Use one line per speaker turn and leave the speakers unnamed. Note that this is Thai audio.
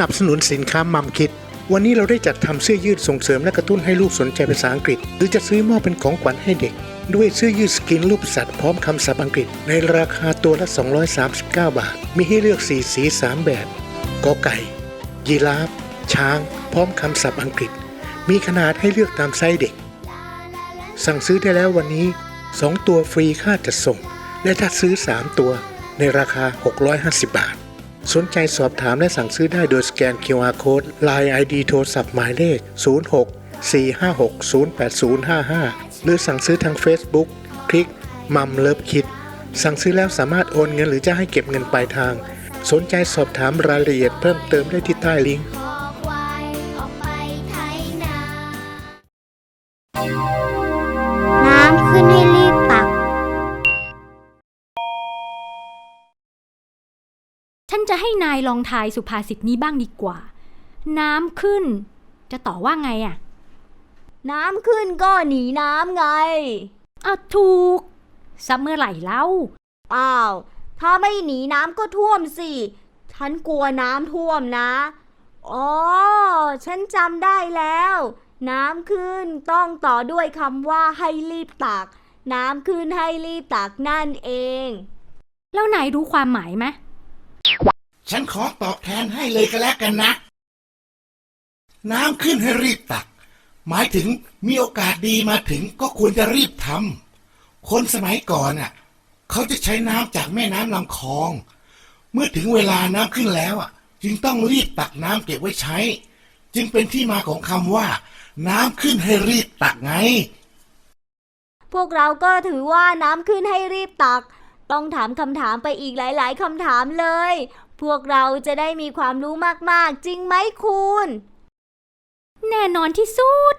นับสนุนสินค้ามัมคิด วันนี้เราได้จัดทำเสื้อยืดส่งเสริมและกระตุ้นให้ลูกสนใจภาษาอังกฤษ หรือจะซื้อมอบเป็นของขวัญให้เด็ก ด้วยเสื้อยืดสกินรูปสัตว์พร้อมคำศัพท์อังกฤษ ในราคาตัวละ 239 บาท มีให้เลือก4สี 3 แบบกอไก่ ยีราฟ ช้าง พร้อมคำศัพท์อังกฤษ มีขนาดให้เลือกตามไซส์เด็ก สั่งซื้อได้แล้ววันนี้ 2 ตัวฟรีค่าจัดส่ง และถ้าซื้อ 3 ตัวในราคา 650 บาท สนใจสอบถามและสั่งซื้อได้โดยสแกน QR Code Line ID โทรศัพท์หมายเลข 06 456 08055 หรือสั่งซื้อทาง Facebook คลิกมัมเลิฟคิด สั่งซื้อแล้วสามารถโอนเงินหรือจะให้เก็บเงินปลายทาง สนใจสอบถามรายละเอียดเพิ่มเติมได้ที่ใต้ลิงก์
น้ำขึ้นให้รีบ
ฉันจะให้นายลองทายสุภาษิตนี้บ้างดีกว่า น้ำขึ้น จะต่อว่าไงอะ่ะ
น้ำขึ้นก็หนีน้ำไง
อ้าวถูกซับเมื่อไหร่เล่า
อ้าว ถ้าไม่หนีน้ำก็ท่วมสิ ฉันกลัวน้ำท่วมนะ อ๋อ ฉันจำได้แล้ว น้ำขึ้นต้องต่อด้วยคำว่าให้รีบตัก น้ำขึ้นให้รีบตักนั่นเอง
แล้วนายรู้ความหมายไหม
ฉันขอตอบแทนให้เลยก็แล้วกันนะ น้ำขึ้นให้รีบตัก หมายถึงมีโอกาสดีมาถึงก็ควรจะรีบทำคนสมัยก่อนอะ เขาจะใช้น้ำจากแม่น้ำลำคลอง เมื่อถึงเวลาน้ำขึ้นแล้วอะ จึงต้องรีบตักน้ำเก็บไว้ใช้ จึงเป็นที่มาของคำว่า น้ำขึ้นให้รีบตักไง
พวกเราก็ถือว่าน้ำขึ้นให้รีบตัก ต้องถามคำถามไปอีกหลาย ๆคำถามเลย พวกเราจะได้มีความรู้มากๆ จริงไหมคุณ
แน่นอนที่สุด